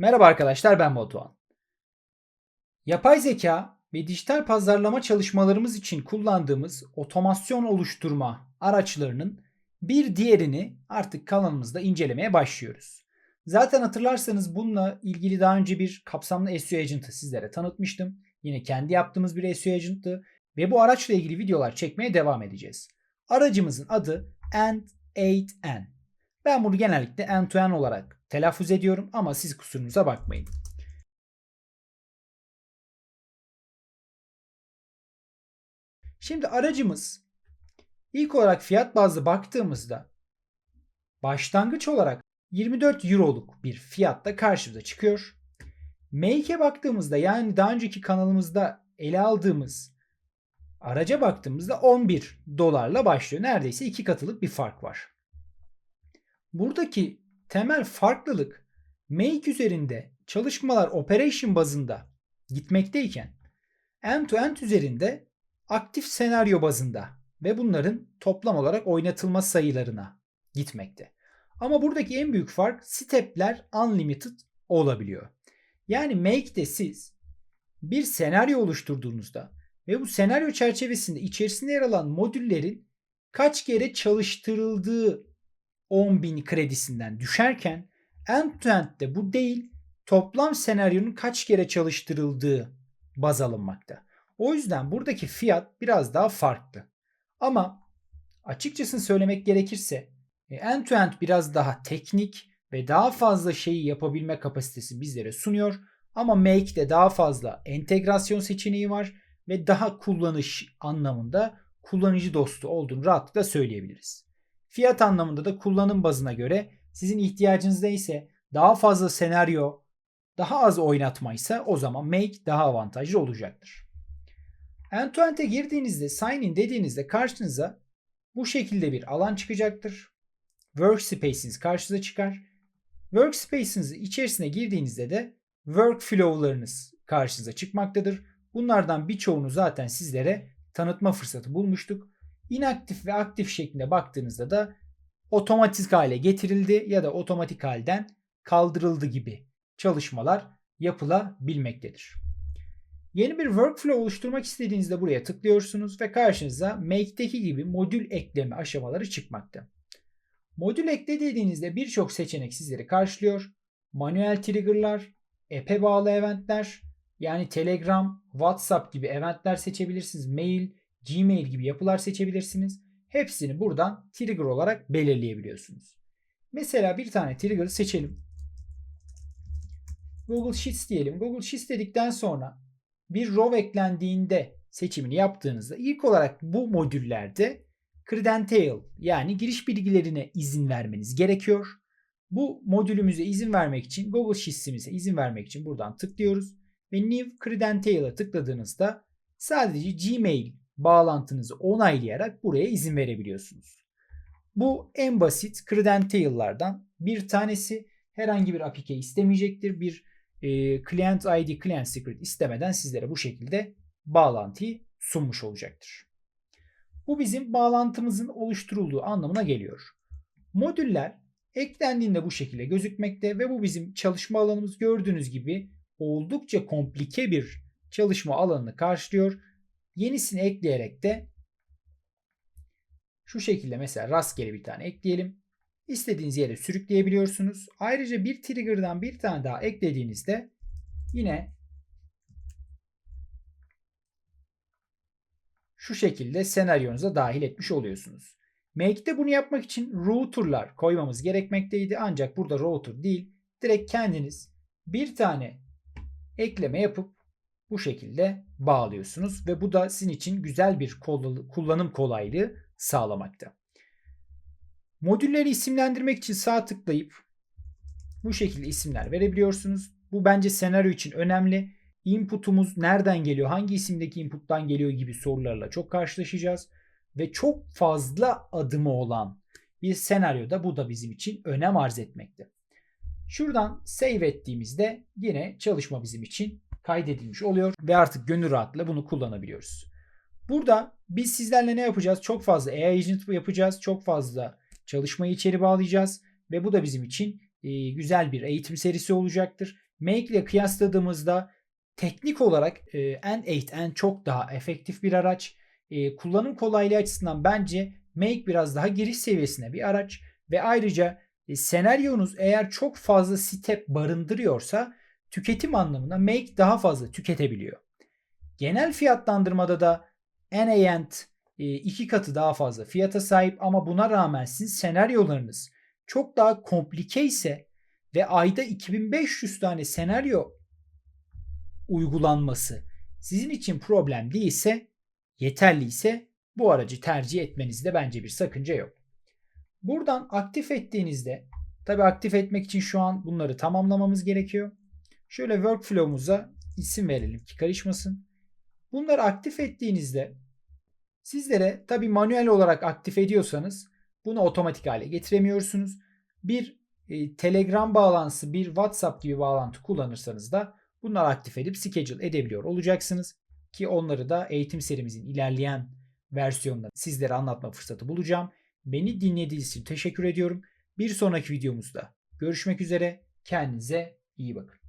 Merhaba arkadaşlar ben Batuhan. Yapay zeka ve dijital pazarlama çalışmalarımız için kullandığımız otomasyon oluşturma araçlarının bir diğerini artık kanalımızda incelemeye başlıyoruz. Zaten hatırlarsanız bununla ilgili daha önce bir kapsamlı SEO Agent'ı sizlere tanıtmıştım. Yine kendi yaptığımız bir SEO Agent'tı ve bu araçla ilgili videolar çekmeye devam edeceğiz. Aracımızın adı End8N. Ben bunu genellikle end-to-end olarak telaffuz ediyorum ama siz kusurunuza bakmayın. Şimdi aracımız ilk olarak fiyat bazlı baktığımızda başlangıç olarak 24 euroluk bir fiyatta karşımıza çıkıyor. Make'e baktığımızda yani daha önceki kanalımızda ele aldığımız araca baktığımızda 11 dolarla başlıyor. Neredeyse iki katılık bir fark var. Buradaki temel farklılık Make üzerinde çalışmalar operation bazında gitmekteyken end-to-end üzerinde aktif senaryo bazında ve bunların toplam olarak oynatılma sayılarına gitmekte. Ama buradaki en büyük fark stepler unlimited olabiliyor. Yani Make'de siz bir senaryo oluşturduğunuzda ve bu senaryo çerçevesinde içerisinde yer alan modüllerin kaç kere çalıştırıldığı 10.000 kredisinden düşerken end-to-end'de bu değil toplam senaryonun kaç kere çalıştırıldığı baz alınmakta. O yüzden buradaki fiyat biraz daha farklı. Ama açıkçası söylemek gerekirse e, end-to-end biraz daha teknik ve daha fazla şeyi yapabilme kapasitesi bizlere sunuyor. Ama Make'de daha fazla entegrasyon seçeneği var ve daha kullanış anlamında kullanıcı dostu olduğunu rahatlıkla söyleyebiliriz. Fiyat anlamında da kullanım bazına göre sizin ihtiyacınız neyse daha fazla senaryo, daha az oynatmaysa o zaman Make daha avantajlı olacaktır. End-to-end'e girdiğinizde sign in dediğinizde karşınıza bu şekilde bir alan çıkacaktır. Workspace'iniz karşınıza çıkar. Workspace'inizin içerisine girdiğinizde de workflow'larınız karşınıza çıkmaktadır. Bunlardan birçoğunu zaten sizlere tanıtma fırsatı bulmuştuk. İnaktif ve aktif şeklinde baktığınızda da otomatik hale getirildi ya da otomatik halden kaldırıldı gibi çalışmalar yapılabilmektedir. Yeni bir workflow oluşturmak istediğinizde buraya tıklıyorsunuz ve karşınıza Make'deki gibi modül ekleme aşamaları çıkmakta. Modül ekle dediğinizde birçok seçenek sizleri karşılıyor. Manuel trigger'lar, app'e bağlı eventler, yani Telegram, WhatsApp gibi eventler seçebilirsiniz. Mail, Gmail gibi yapılar seçebilirsiniz. Hepsini buradan trigger olarak belirleyebiliyorsunuz. Mesela bir tane trigger seçelim. Google Sheets diyelim. Google Sheets dedikten sonra bir row eklendiğinde seçimini yaptığınızda ilk olarak bu modüllerde credential yani giriş bilgilerine izin vermeniz gerekiyor. Bu modülümüze izin vermek için Google Sheets'imize izin vermek için buradan tıklıyoruz ve New Credential'a tıkladığınızda sadece Gmail bağlantınızı onaylayarak buraya izin verebiliyorsunuz. Bu en basit credential'lardan bir tanesi. Herhangi bir APK istemeyecektir. Bir e, client ID, client secret istemeden sizlere bu şekilde bağlantıyı sunmuş olacaktır. Bu bizim bağlantımızın oluşturulduğu anlamına geliyor. Modüller eklendiğinde bu şekilde gözükmekte ve bu bizim çalışma alanımız gördüğünüz gibi oldukça komplike bir çalışma alanını karşılıyor Yenisini ekleyerek de şu şekilde mesela rastgele bir tane ekleyelim. İstediğiniz yere sürükleyebiliyorsunuz. Ayrıca bir trigger'dan bir tane daha eklediğinizde yine şu şekilde senaryonuza dahil etmiş oluyorsunuz. Make'de bunu yapmak için router'lar koymamız gerekmekteydi. Ancak burada router değil. Direkt kendiniz bir tane ekleme yapıp bu şekilde bağlıyorsunuz ve bu da sizin için güzel bir kullanım kolaylığı sağlamakta. Modülleri isimlendirmek için sağ tıklayıp bu şekilde isimler verebiliyorsunuz. Bu bence senaryo için önemli. Input'umuz nereden geliyor, hangi isimdeki input'tan geliyor gibi sorularla çok karşılaşacağız. Ve çok fazla adımı olan bir senaryoda bu da bizim için önem arz etmekte. Şuradan save ettiğimizde yine çalışma bizim için kaydedilmiş oluyor ve artık gönül rahatlığı bunu kullanabiliyoruz. Burada biz sizlerle ne yapacağız? Çok fazla AI agent yapacağız. Çok fazla çalışmayı içeri bağlayacağız ve bu da bizim için e, güzel bir eğitim serisi olacaktır. Make ile kıyasladığımızda teknik olarak e, N8N çok daha efektif bir araç. E, kullanım kolaylığı açısından bence Make biraz daha giriş seviyesine bir araç ve ayrıca e, senaryonuz eğer çok fazla step barındırıyorsa tüketim anlamında Make daha fazla tüketebiliyor. Genel fiyatlandırmada da NANT e, iki katı daha fazla fiyata sahip ama buna rağmen sizin senaryolarınız çok daha komplike ise ve ayda 2500 tane senaryo uygulanması sizin için problem değilse yeterliyse bu aracı tercih etmenizde bence bir sakınca yok. Buradan aktif ettiğinizde tabi aktif etmek için şu an bunları tamamlamamız gerekiyor. Şöyle workflow'umuza isim verelim ki karışmasın. Bunları aktif ettiğinizde sizlere tabi manuel olarak aktif ediyorsanız bunu otomatik hale getiremiyorsunuz. Bir e, Telegram bağlantısı, bir WhatsApp gibi bağlantı kullanırsanız da bunları aktif edip schedule edebiliyor olacaksınız. Ki onları da eğitim serimizin ilerleyen versiyonlarında sizlere anlatma fırsatı bulacağım. Beni dinlediğiniz için teşekkür ediyorum. Bir sonraki videomuzda görüşmek üzere. Kendinize iyi bakın.